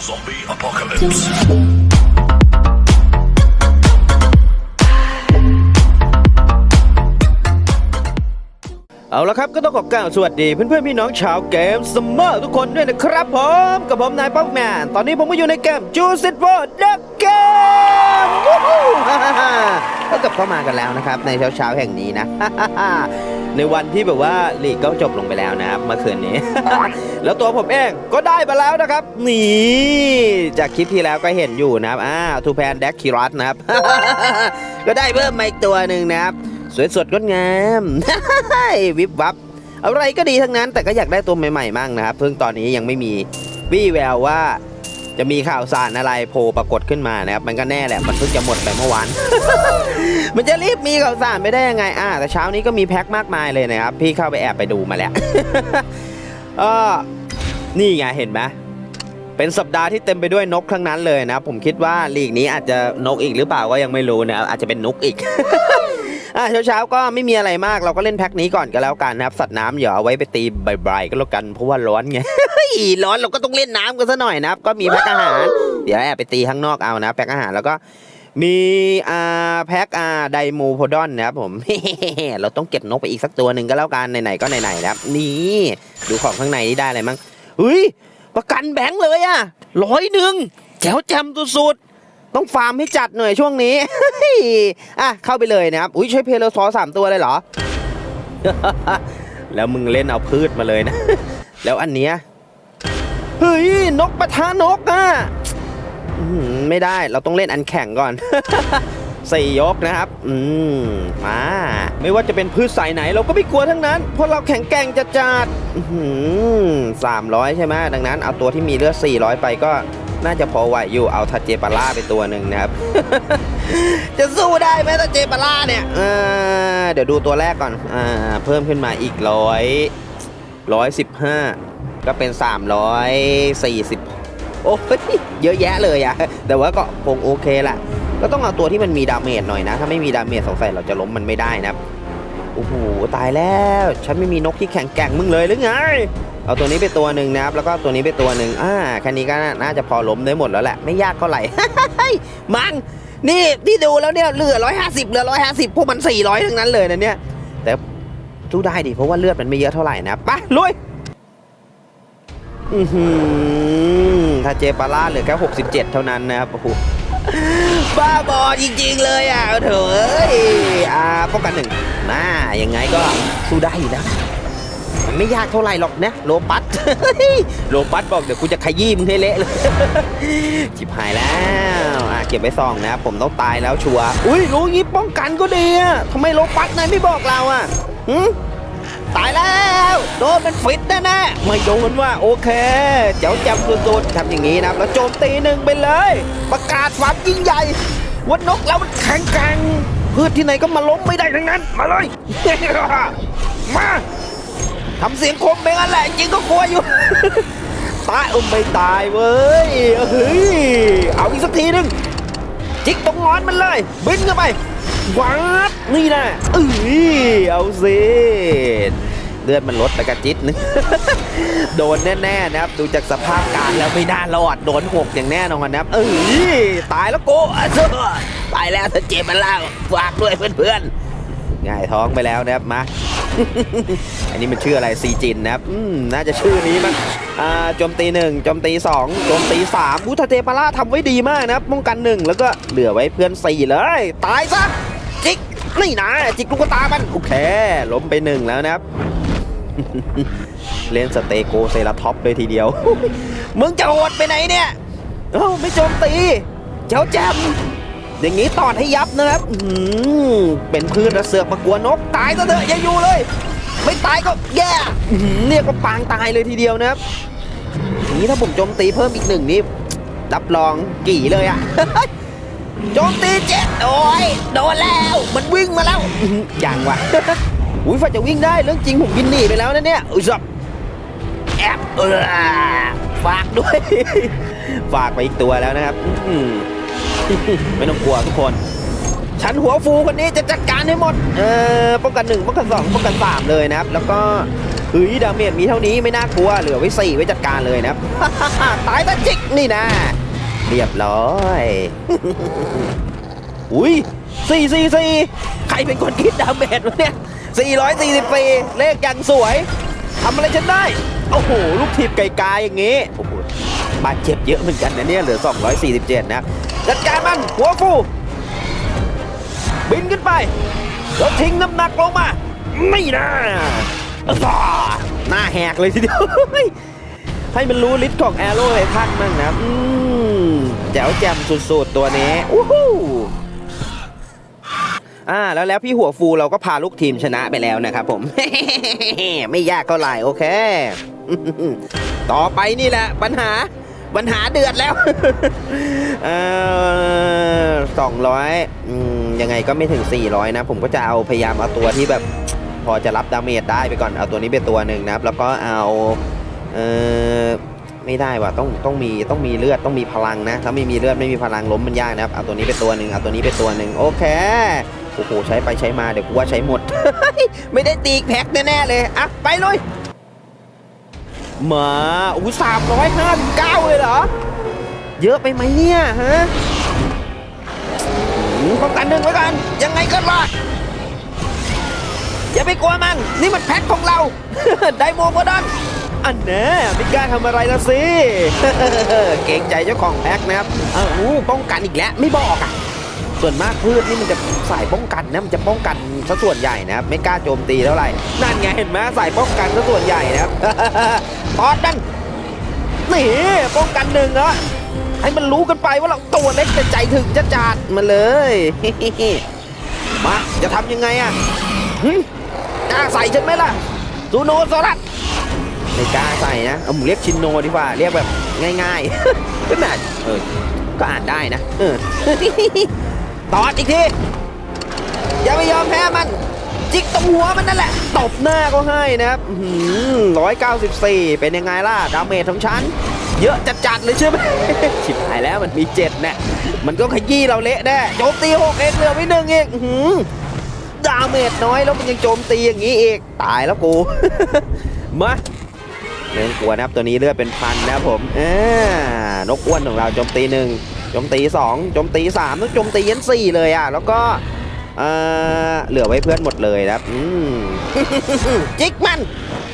Zombie apocalypse. เอาละครับก็ต้องขอกล่าวสวัสดีเพื่อนๆพี่น้องชาวเกมสมเมอร์ทุกคนด้วยนะครับผมกับผมนายป๊อกแมนตอนนี้ผมก็อยู่ในเกมจูซิตโฟเดอะเกมก็กลับเข้ามากันแล้วนะครับ ในเช้าๆแห่งนี้นะ ในวันที่แบบว่าลีกก็จบลงไปแล้วนะครับเมื่อคืนนี้ แล้วตัวผมเองก็ได้มาแล้วนะครับ นี่จากคลิปที่แล้วก็เห็นอยู่นะครับอ่าทูแพนแดกคิรัสนะครับ ก็ได้เพิ่มมาอีกตัวหนึ่งนะครับ สวยสดงดงามวิบวับ อะไรก็ดีทั้งนั้น แต่ก็อยากได้ตัวใหม่ๆมั่งนะครับเพิ่งตอนนี้ยังไม่มีวี่แววว่าจะมีข่าวสารอะไรโผล่ปรากฏขึ้นมานะครับ มันก็แน่แหละ มันเพิ่งจะหมดไปเมื่อวาน มันจะรีบมีข่าวสารไม่ได้ยังไงอ่าแต่เช้านี้ก็มีแพ็คมากมายเลยนะครับ พี่เข้าไปแอบไปดูมาแล้วเออนี่ไงเห็นไหมเป็นสัปดาห์ที่เต็มไปด้วยนกทั้งนั้นเลยนะ ผมคิดว่าลีกนี้อาจจะนกอีกหรือเปล่าก็ยังไม่รู้นะอาจจะเป็นนกอีก อะเช้าๆก็ไม่มีอะไรมากเราก็เล่นแพ็คนี้ก่อนก็แล้วกันนะครับ สัตว์น้ำอย่าเอาไว้ไปตีบ่ายๆก็แล้วกันเพราะว่าร้อนไง ร้อนเราก็ต้องเล่นน้ำกันซะหน่อยนะครับ ก็มีแพ็คอาหาร เดี๋ยวแอบไปตีข้างนอกเอานะแพ็คอาหารแล้วก็มีอ่าแพ็คอ่าไดโมโพดอนนะครับผม เราต้องเก็บนกไปอีกสักตัวหนึ่งก็แล้วกันไหนๆก็ไหนๆนะครับ นี่ดูของข้างในนี่ได้อะไรมั้งเฮ้ยประกันแบงค์เลยอะร้อยหนึ่งแจ๋วแจมสุดๆ ต้องฟาร์มให้จัดหน่อยช่วงนี้ อะเข้าไปเลยนะครับ อุ้ยใช้เพลซอสามตัวเลยเหรอ แล้วมึงเล่นเอาพืชมาเลยนะ แล้วอันเนี้ย เฮ้ย นกปะทานกอะไม่ได้เราต้องเล่นอันแข่งก่อนสี่ยกนะครับ อืม มา ไม่ว่าจะเป็นพืชสายไหนเราก็ไม่กลัวทั้งนั้น เพราะเราแข็งแกร่งจัดจัดสามร้อยใช่ไหมดังนั้นเอาตัวที่มีเลือด400 ไปก็ น่าจะพอไหวอยู่เอาทาเจปาร่าไปตัวหนึ่งนะครับ จะสู้ได้ไหมทาเจปาร่าเนี่ยเเดี๋ยวดูตัวแรกก่อนอ่าเพิ่มขึ้นมาอีกร้อยร้อยสิบห้าก็เป็น340โอ้ยเยอะแยะเลยอะแต่ว่าก็คงโอเคแหละก็ต้องเอาตัวที่มันมีดาเมจหน่อยนะ ถ้าไม่มีดาเมจสงสัยเราจะล้มมันไม่ได้นะครับ อ้โหตายแล้วฉันไม่มีนกที่แข็งแกร่งมึงเลยหรือไงเอาตัวนี้ไปตัวหนึ่งนะครับแล้วก็ตัวนี้ไปตัวหนึ่งอ่าแค่นี้ก็น่าจะพอล้มได้หมดแล้วแหละไม่ยากเท่าไหร่มังนี่ที่ดูแล้วเนี่ยเหลือร้อยห้าสิบเหลือร้อยห้าสิบพวกมันสี่ร้อยทั้งนั้นเลยนะเนี่ยแต่สู้ได้ดิเพราะว่าเลือดมันไม่เยอะเท่าไหร่นะไปลุยอือหือ ถ้าเจปาร่าเหลือแค่67 เท่านั้นนะครับโอ้โหบ้าบอจริงๆเลยอะเถอะเอ้ยอ่าป้องกันหนึ่งมายังไงก็สู้ได้อยู่นะมันไม่ยากเท่าไหร่หรอกนะโลปัสโลปัสบอกเดี๋ยวกูจะขยี้มึงให้เละเลยจิบหายแล้วอะเก็บไว้ซองนะครับผมต้องตายแล้วชัวร์อุ้ยรู้งี้ป้องกันก็ดีอะทำไมโลปัสนายไม่บอกเราอะหืม ตายแล้ว โดนเป็นฟิตแน่ๆไม่โดนว่าโอเค เจ้าจำสุดๆทำอย่างนี้นะครับแล้วโจมตีหนึ่งไปเลย ประกาศความยิ่งใหญ่ว่านกเรามันแข็งแกร่งพืชที่ไหนก็มาล้มไม่ได้ทั้งนั้น มาเลย มาทำเสียงคมไปงั้นแหละจริงก็กลัวอยู่ ตายอมไม่ตายเว้ยเฮ้ยเอาอีกสักทีหนึงจิกตรงงอนมันเลย บินเข้าไป วับนี่นะเอ้ยเอาสิเลือดมันลดไปกระจิตนึงโดนแน่ๆนะครับ ดูจากสภาพการแล้วไม่น่ารอดโดนหกอย่างแน่นอนนะครับ เอ้ยตายแล้วโกอะเจ้อตายแล้วถ้าเจ็บมันเล่าฝากด้วยเพื่อนๆง่ายท้องไปแล้วนะครับมาอันนี้มันชื่ออะไรซีจินนะครับน่าจะชื่อนี้มั้งโจมตีหนึ่งโจมตีสองโจมตีสามบูทาเทปาร่าทำไว้ดีมากนะครับป้องกันหนึ่งแล้วก็เหลือไว้เพื่อนสี่เลย ตายซะ นี่นะจิกลูกตามันโอเคล้มไปหนึ่งแล้วนะครับ เล่นสเตโกเซราท็อปเลยทีเดียว มึงจะโหดไปไหนเนี่ยเอ้าไม่โจมตีเจ้าแจมอย่างนี้ตอดให้ยับนะครับอื้อหือเป็นพืชระเสือกมากลัวนกตายซะเถอะอย่าอยู่เลย ไม่ตายก็แย่เรียกว่าปางตายเลยทีเดียวนะครับอย่างนี้ถ้าผมโจมตีเพิ่มอีกหนึ่งนี่รับรองกี่เลยอะ โจมตีเจ็ดโอ้ยโดนแล้ว มันวิ่งมาแล้วอื้อหือยังวะ อุ้ยฝ่าจะวิ่งได้เรื่องจริงผมบินหนีไปแล้วนะเนี่ยอุ้ยสับแอบเออฝากด้วย ฝากไปอีกตัวแล้วนะครับอื้อหือไม่ต้องกลัวทุกคน ฉันหัวฟูคนนี้จะจัดการให้หมด เออป้องกันหนึ่งป้องกันสองป้องกันสามเลยนะครับ แล้วก็เฮ้ยดาเมจมีเท่านี้ไม่น่ากลัวเหลือไว้สี่ไว้จัดการเลยนะครับ ตายตะจิกนี่นะ เรียบร้อย อุ้ยสี่สี่สี่ใครเป็นคนคิดดาเมจวะเนี่ยสี่ร้อยสี่สิบสี่เลขยังสวยทำอะไรฉันได้ โอ้โห ลูกทีมไกลๆอย่างงี้ โอ้โห บาดเจ็บเยอะเหมือนกันนะเนี่ย เหลือ 247 นะครับจัดการมัน หัวฟู บินขึ้นไป แล้วทิ้งน้ำหนักลงมา ไม่นะอ้าหน้าแหกเลยทีเดียว ให้มันรู้ฤทธิ์ของแอโร่ไททันมั่งนะ อืม แจ๋วแจ่มสุดๆตัวนี้อู้หูอ่าแล้วแล้วพี่หัวฟูเราก็พาลูกทีมชนะไปแล้วนะครับผม ไม่ยากเท่าไหร่โอเค ต่อไปนี่แหละ ปัญหาปัญหาเดือดแล้วสองร้อยยังไงก็ไม่ถึง 400 นะ ผมก็จะเอาพยายามเอาตัวที่แบบ พอจะรับดาเมจได้ไปก่อนเอาตัวนี้เป็นตัวหนึ่งนะครับ แล้วก็เอาเออ ไม่ได้ว่ะต้องต้องมีต้องมีเลือดต้องมีพลังนะถ้าไม่มีเลือดไม่มีพลังล้มมันยากนะครับเอาตัวนี้เป็นตัวหนึ่งเอาตัวนี้เป็นตัวหนึ่งโอเคโอ้โหใช้ไปใช้มาเดี๋ยวกูว่าใช้หมด ไม่ได้ตีแพ็คแน่ๆเลยอะไปเลยมาอู้สามร้อยห้าสิบเก้าเลยเหรอ เยอะไปไหมเนี่ยฮะหืมป้องกันหนึ่งไว้กันยังไงก็รอดอย่าไปกลัวมัน นี่มันแพ็คของเรา ไดโมโมดอน อันแน่ไม่กล้าทำอะไรละสิ เกรงใจเจ้าของแพ็คนะครับเอ้าอู้ป้องกันอีกแล้วไม่บอกอะส่วนมากพืชนี่มันจะสายป้องกันนะมันจะป้องกันซะส่วนใหญ่นะครับไม่กล้าโจมตีเท่าไหร่นั่นไงเห็นไหมสายป้องกันซะส่วนใหญ่นะครับตอนนั้นนี่ป้องกันหนึ่งเหรอให้มันรู้กันไปว่าเราตัวเล็กแต่ใจถึงจะจัดมาเลยมาจะทำยังไงอะหึกล้าใส่ฉันไหมล่ะซูโนโซรัส ไม่กล้าใส่นะ เอาผมเรียกชินโนดีกว่า เรียกแบบง่ายๆก็น่าเออ ก็อ่านได้นะ เออตอดอีกที อย่าไปยอมแพ้มัน จิกตรงหัวมันนั่นแหละ ตบหน้าก็ให้นะครับร้อยเก้าสิบสี่เป็นยังไงล่ะ ดาเมจของฉัน เยอะจัดๆเลยใช่ไหมชิบหายแล้วมันมีเจ็ดเนี่ยมันก็ขยี้เราเละแน่ โจมตีหกเองเหลือไว้หนึ่งเองหือดาเมจน้อยแล้วมันยังโจมตีอย่างนี้อีก ตายแล้วกู มา เรื่องกลัวนะครับตัวนี้เลือดเป็นพันนะครับผมเออนกอ้วนของเราโจมตีหนึ่งโจมตีสองโจมตีสามต้องโจมตียันสี่เลยอะ แล้วก็เออเหลือไว้เพื่อนหมดเลยนะครับอืมจิกมัน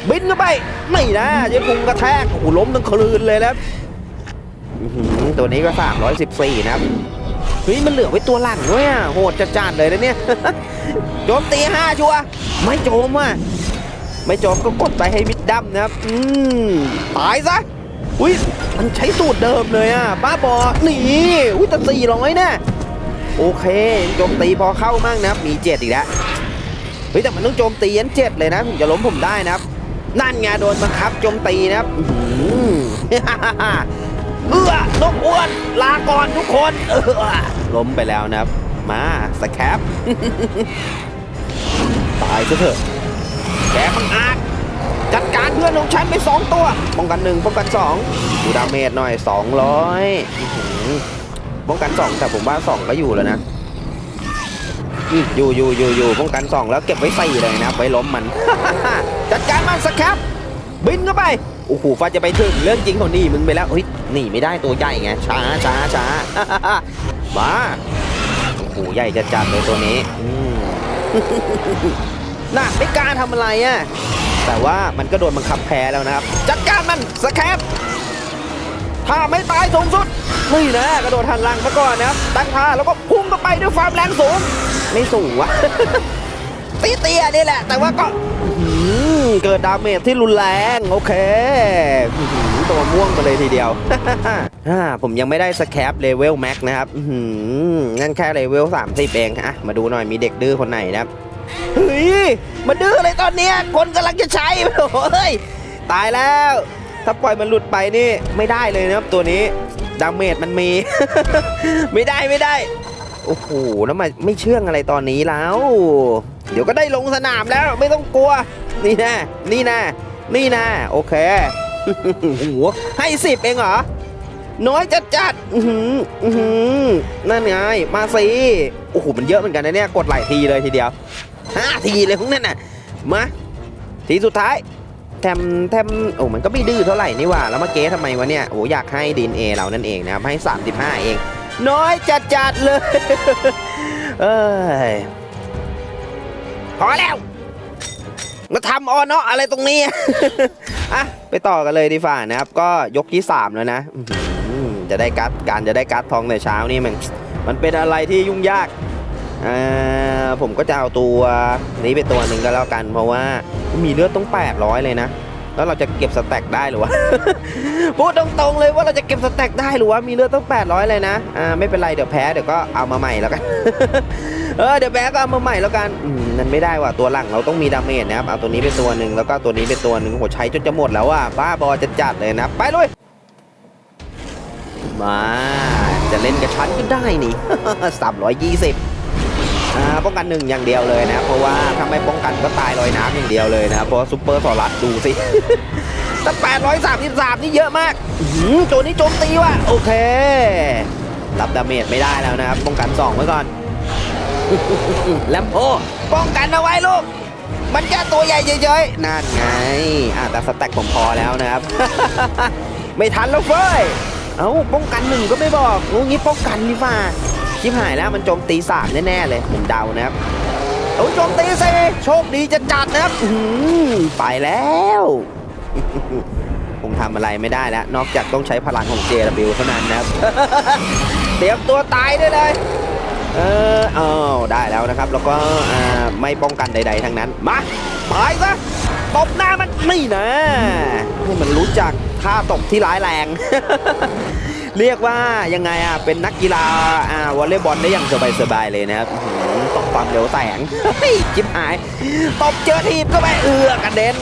บินเข้าไปไม่นะเจ๊พุงกระแทกโอ้โหล้มทั้งคลืนเลยนะครับตัวนี้ก็ 314 นะครับเฮ้ยมันเหลือไว้ตัวหลังด้วยอะโหดจัดๆเลยนะเนี่ยโจมตีห้าชัวไม่โจมอะ ไม่จมก็กดไปให้มิดดำนะครับ อืมตายซะอุ้ยมันใช้สูตรเดิมเลยอะบ้าบอหนีอุ้ยแต่400นะโอเคโจมตีพอเข้ามั่งนะครับมีเจ็ดอีกแล้วเฮ้ยแต่มันต้องโจมตียันเจ็ดเลยนะถึงจะล้มผมได้นะครับ นั่นไงโดนบังคับโจมตีนะครับอื้อหือเอื้อนกอ้วนลาก่อนทุกคนเออล้มไปแล้วนะครับ มาสแคปตายซะเถอะ แกมังอาจจัดการเพื่อนของฉันไปสองตัว ป้องกันหนึ่งป้องกันสองดูดาเมจหน่อยสองร้อยป้องกันสองแต่ผมว่าสองก็อยู่แล้วนะอยู่อยู่อยู่อยู่ป้องกันสองแล้วเก็บไว้ใส่เลยนะไว้ล้มมัน จัดการมันสครับ บินเข้าไปโอ้โหฟ้าจะไปถึงเรื่องจริงของนี่มึงไปแล้วเฮ้ยหนีไม่ได้ตัวใหญ่ไงช้าช้าช้ามาโอ้โหใหญ่จะจัดเลยตัวนี้อื น่ะไม่กล้าทำอะไรอะแต่ว่ามันก็โดนบังคับแพ้แล้วนะครับ จัดการมันสแครับถ้าไม่ตายสูงสุดนี่นะกระโดดหันหลังมาก่อนนะครับตั้งท่าแล้วก็พุ่งเข้าไปด้วยความแรงสูง ไม่สูงวะเตี้ยๆนี่แหละ แต่ว่าก็เกิดดาเมจที่รุนแรงโอเคตัวม่วงไปเลยทีเดียวอ่าผมยังไม่ได้สแคปเลเวลแม็กนะครับอื้นั่นแค่เลเวล30 เองอะมาดูหน่อยมีเด็กดื้อคนไหนนะครับ เฮ้ยมาดื้ออะไรตอนเนี้ยคนกำลังจะใช้โอ้ยตายแล้ว ถ้าปล่อยมันหลุดไปนี่ไม่ได้เลยนะครับตัวนี้ดาเมจมันมี ไม่ได้ไม่ได้โอ้โหแล้วมาไม่เชื่องอะไรตอนนี้แล้ว เดี๋ยวก็ได้ลงสนามแล้วไม่ต้องกลัว นี่นะนี่นะนี่นะโอเคโอ้โหให้สิบเองเหรอน้อยจัดจัดอื้อหืออื้อหือนั่นไง มาสิ โอ้โห มันเยอะเหมือนกันนะเนี่ย กดหลายทีเลยทีเดียว ห้าทีเลยพวกนั้นน่ะมาทีสุดท้ายแทมแทมโอ้มันก็ไม่ดื้อเท่าไหร่นี่ว่าแล้วมาเก๊ทำไมวะเนี่ยโอ้อยากให้ดีเอเรานั่นเองนะครับให้ 35 เอง น้อยจัดจัดเลย เอ้ยพอแล้ว มาทำออเนาะอะไรตรงนี้อะไปต่อกันเลยดีฝ่านะครับ ก็ยกที่ 3 แล้วนะจะได้การ์ดการจะได้การ์ดทองในเช้านี่มันมันเป็นอะไรที่ยุ่งยาก อ่าผมก็จะเอาตัวนี้ไปตัวหนึ่งก็แล้วกัน เพราะว่ามีเลือดต้อง 800 เลยนะ แล้วเราจะเก็บสแต็กได้หรือวะพูดตรงๆเลยว่าเราจะเก็บสแต็กได้หรือวะมีเลือดต้อง 800 เลยนะอ่าไม่เป็นไรเดี๋ยวแพ้เดี๋ยวก็เอามาใหม่แล้วกันเออเดี๋ยวแพ้ก็เอามาใหม่แล้วกันอืมมันไม่ได้ว่ะตัวหลังเราต้องมีดาเมจนะครับเอาตัวนี้ไปตัวหนึ่งแล้วก็ตัวนี้ไปตัวหนึ่งโหใช้จนจะหมดแล้วอะบ้าบอจะจัดเลยนะไปเลยมาจะเล่นกับฉันก็ได้นี่320อ่า ป้องกันหนึ่งอย่างเดียวเลยนะเพราะว่าถ้าไม่ป้องกันก็ตายลอยน้ำอย่างเดียวเลยนะเพราะซุปเปอร์สลัดดูสิตั้ง833 นี่เยอะมากตัวนี้โจมตีว่ะโอเครับดาเมจไม่ได้แล้วนะครับป้องกันสองไว้ก่อนแลมโพป้องกันเอาไว้ลูก มันแค่ตัวใหญ่เฉยๆนั่นไงอะแต่สแต็กผมพอแล้วนะครับ ไม่ทันแล้วเฟ้ย เอ้าป้องกันหนึ่งก็ไม่บอกงูงี้ป้องกันนี่ฝ่า ชิบหายแล้วมันโจมตีสามแน่ๆเลยผมเดานะครับโอ้โจมตีสิโชคดีจะจัดนะครับไปแล้วคงทำอะไรไม่ได้แล้ว นอกจากต้องใช้พลังของ JW เท่านั้นนะครับ เตรียมตัวตายได้เลย เออเอได้แล้วนะครับ แล้วก็ไม่ป้องกันใด ๆทั้งนั้น มาตายซะตบหน้ามันนี่นะให้มันรู้จักท่าตบที่ร้ายแรง เรียกว่ายังไงอะเป็นนักกีฬาอ่าวอลเลย์บอลได้อย่างสบายๆเลยนะครับต้อหือตบความเร็วแสงจิบหายตบเจอทีบก็ไปเอือกระเด็น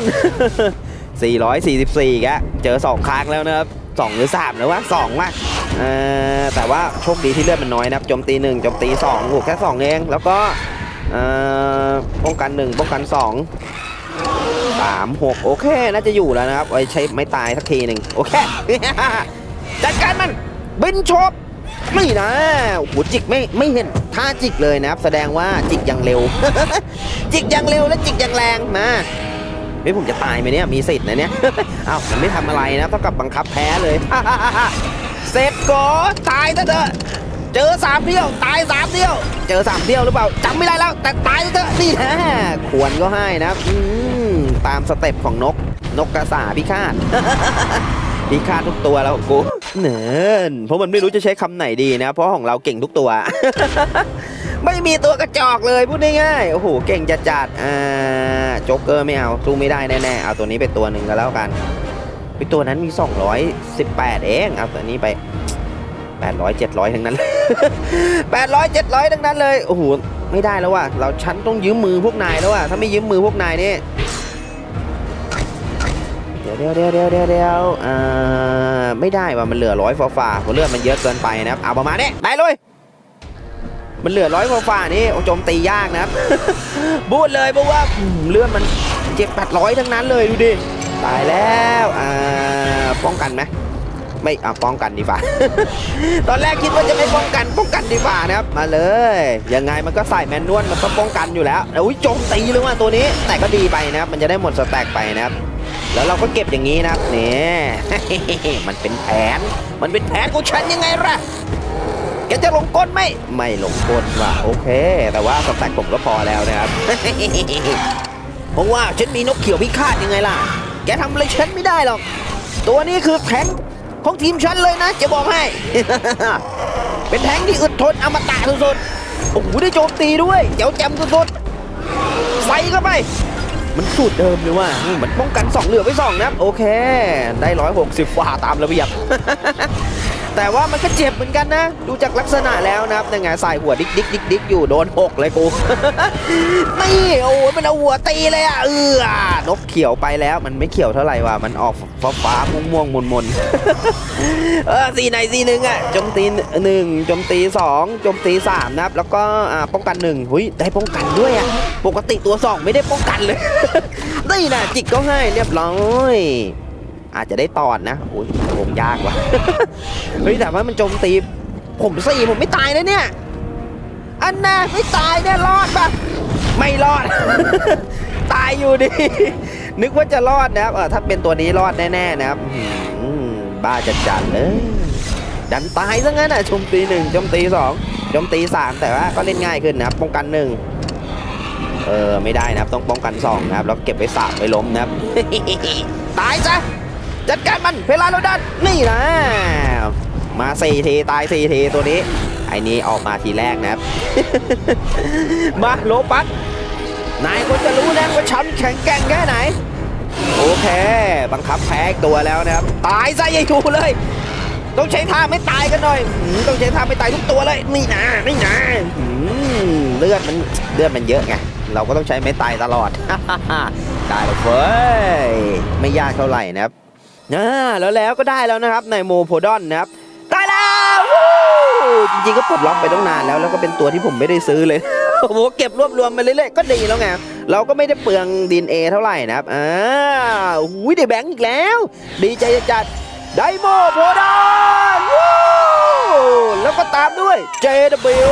444แกเจอ 2 ครั้งแล้วนะครับ2หรือ3แล้ววะ2ว่ะเอ่อแต่ว่าโชคดีที่เลือดมันน้อยนะครับโจมตี1โจมตี2โอ้แค่2เองแล้วก็ป้องกัน 1 ป้องกัน 2 3 6 โอเค น่าจะอยู่แล้วนะครับไว้ใช้ไม่ตายสักทีหนึ่งโอเค จัดการมันบินโชบไม่นะโอ้โหจิกไม่ไม่เห็นท่าจิกเลยนะครับ แสดงว่าจิกอย่างเร็ว จิกอย่างเร็วและจิกอย่างแรงมาไม่ผมจะตายไหมเนี่ยมีสิทธิ์นะเนี่ยอ้าวมันไม่ทำอะไรนะเท่ากับบังคับแพ้เลยเสร็จโกตายซะเถอะเจอสามเที่ยวตายสามเที่ยว เจอสามเที่ยวหรือเปล่าจำไม่ได้แล้ว แต่ตายซะเถอะนี่นะควรก็ให้นะอืมตามสเต็ปของนกนกกระสาพิฆาต พิฆาทุกตัวแล้วกูเนินเพราะมันไม่รู้จะใช้คำไหนดีนะ เพราะของเราเก่งทุกตัว ไม่มีตัวกระจอกเลยพูดง่ายๆโอ้โหเก่งจัดจัดอ่าโจ๊กเกอร์ไม่เอาสู้ไม่ได้แน่ๆเอาตัวนี้ไปตัวหนึ่งก็แล้วกันไปตัวนั้นมี 218 เองเอาตัวนี้ไป 800 700 ทั้งนั้น 800 700 ทั้งนั้นเลยโอ้โหไม่ได้แล้วว่ะเราฉันต้องยืมมือพวกนายแล้วว่ะถ้าไม่ยืมมือพวกนายนี่ เดี๋ยวเดี๋ยวเดี๋ยวเดี๋ยวเดี๋ยวเดี๋ยวอ่าไม่ได้ว่ะมันเหลือร้อยฝ่าฝ่าเพราะเลือดมันเยอะเกินไปนะครับเอาประมาณนี้ไปเลยมันเหลือร้อยฝ่าฝ่านี่โจมตียากนะครับพูดเลยเพราะว่าเลือดมันเจ็บแปดร้อยทั้งนั้นเลยดูดิตายแล้วอ่าป้องกันไหมไม่อ่าป้องกันดีฝ่าตอนแรกคิดว่าจะไม่ป้องกันป้องกันดีฝ่านะครับ มาเลยยังไงมันก็ใส่แมนนวลมันต้องป้องกันอยู่แล้วอุ้ยโจมตีเลยว่าตัวนี้ แต่ก็ดีไปนะครับ มันจะได้หมดสแต็กไปนะครับ แล้วเราก็เก็บอย่างนี้นะครับเนี่ยมันเป็นแผน มันเป็นแผนของฉันยังไงล่ะแกจะลงก้นไหมไม่ลงก้นว่ะโอเค แต่ว่าสแต็กผมก็พอแล้วนะครับเพราะว่าฉันมีนกเขียวพิฆาตยังไงล่ะ แกทำอะไรฉันไม่ได้หรอก ตัวนี้คือแทงของทีมฉันเลยนะ จะบอกให้ เป็นแทงที่อึดทนอมตะสุดๆ โอ้โหได้โจมตีด้วย เจ๋วแจมสุดๆใส่เข้าไป มันสูตรเดิมเลยว่ามันป้องกัน 2 เหลือไป2นะโอเค ได้ 160ฝ่าตามระเบียบ แต่ว่ามันก็เจ็บเหมือนกันนะ ดูจากลักษณะแล้วนะครับยังไงใส่หัวดิกดิกดิกดิกอยู่โดนหกเลยกูนี่โอ้ยมันเอาหัวตีเลยอะเออนกเขียวไปแล้วมันไม่เขียวเท่าไหร่ว่ะมันออกฟ้าฟ้าม่วงม่วงมนมนเออสีไหนสีหนึ่งอะจมตีหนึ่งจมตีสองจมตีสามนะครับ แล้วก็อ่าป้องกันหนึ่งหุยได้ป้องกันด้วยอะปกติตัวสองไม่ได้ป้องกันเลยนี่นะจิกก็ให้เรียบร้อย อาจจะได้ตอนนะโอ้ยผมยากว่ะเฮ้ยแต่ว่ามันโจมตี ผมสี่ผมไม่ตายนะเนี่ย อันน่ะไม่ตายเนี่ยรอดปะไม่รอด ตายอยู่ดี นึกว่าจะรอดนะครับเออถ้าเป็นตัวนี้รอดแน่ๆนะครับบ้าจัดๆเลยดันตายซะงั้นอะโจมตีหนึ่งโจมตีสองโจมตีสามแต่ว่าก็เล่นง่ายขึ้นนะครับป้องกันหนึ่งเออไม่ได้นะครับต้องป้องกันสองนะครับแล้วเก็บไว้สามไว้ล้มนะครับตายซะ จัดการมันเพลาโรดันนี่นะ มาสี่ทีตายสี่ทีตัวนี้ ไอ้นี้ออกมาทีแรกนะครับ มาโลปัสนายควรจะรู้นะว่าฉันแข็งแกร่งแค่ไหน โอเค บังคับแพ้อีกตัวแล้วนะครับ ตายซะยังอยู่เลย ต้องใช้ท่าไม่ตายกันหน่อย ต้องใช้ท่าไม่ตายทุกตัวเลย นี่นะนี่นะเลือดมันเลือดมันเยอะไงเราก็ต้องใช้ไม่ตายตลอด ได้เลยไม่ยากเท่าไหร่นะครับ อ่าแล้วแล้วก็ได้แล้วนะครับในโมโพดอนนะครับได้แล้วจริงๆก็ปลดล็อกไปตั้งนานแล้ว แล้วก็เป็นตัวที่ผมไม่ได้ซื้อเลยโอ้โหเก็บรวบรวมมาเรื่อยๆก็ดีแล้วไงเราก็ไม่ได้เปลืองดินเอเท่าไหร่นะครับอ่าอุ้ยได้แบงค์อีกแล้ว ดีใจจัดไดโมโพดอนวู้แล้วก็ตามด้วย JW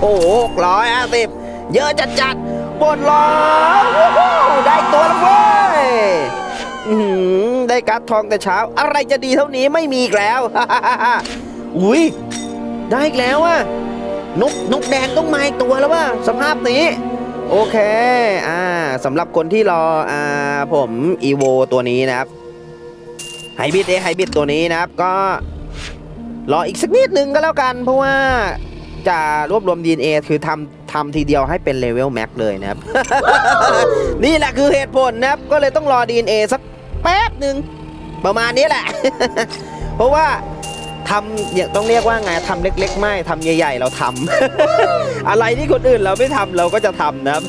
โอ้โหกร้อยห้าสิบเยอะจัดจัดๆบนล้อวู้ฮู้ได้ตัวแล้วเว้ย การ์ดทองแต่เช้า อะไรจะดีเท่านี้ไม่มีอีกแล้วอุ้ยได้อีกแล้วอะนกนกแดงต้องมาอีกตัวแล้วว่าสภาพนี้โอเค อ่าสำหรับคนที่รอ อ่า ผมอีโวตัวนี้นะครับ ไฮบิดเอไฮบิดตัวนี้นะครับ ก็ รออีกสักนิดนึงก็แล้วกัน เพราะว่าจะรวบรวม DNA คือทำทำทีเดียวให้เป็นเลเวลแม็กเลยนะครับ นี่แหละคือเหตุผลนะครับ ก็เลยต้องรอ DNA สัก แป๊บหนึ่งประมาณนี้แหละ เพราะว่าทำอย่างต้องเรียกว่าไงทำเล็ก ๆ ไม่ทำใหญ่ ๆ เราทำ อะไรที่คนอื่นเราไม่ทำเราก็จะทำนะครับ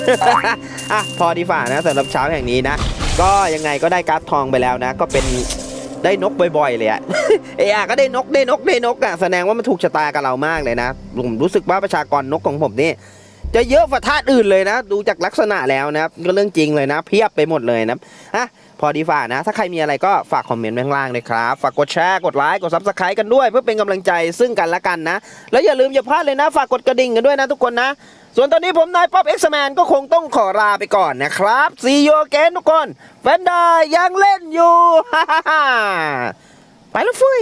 อะพอดีฝ่านะสำหรับเช้าแห่งนี้นะ ก็ยังไงก็ได้การ์ดทองไปแล้วนะ ก็เป็นได้นกบ่อยๆเลยอะเออก็ได้นกได้นกได้นกอะแสดงว่ามันถูกชะตากับเรามากเลยนะผมรู้สึกว่าประชากรนกของผมนี่จะเยอะกว่าธาตุอื่นเลยนะ ดูจากลักษณะแล้วนะครับก็เรื่องจริงเลยนะ เพียบไปหมดเลยนะอะ พอดีฝ่านะ ถ้าใครมีอะไรก็ฝากคอมเมนต์ไว้ข้างล่างเลยครับ ฝากกดแชร์ กดไลค์ กดซับสไครต์กันด้วย เพื่อเป็นกำลังใจซึ่งกันและกันนะ แล้วอย่าลืมอย่าพลาดเลยนะ ฝากกดกระดิ่งกันด้วยนะทุกคนนะ ส่วนตอนนี้ผมนายป๊อปเอ็กซ์แมนก็คงต้องขอลาไปก่อนนะครับซีโยเกนทุกคนแฟนดายังเล่นอยู่ ไปแล้วฟุ้ย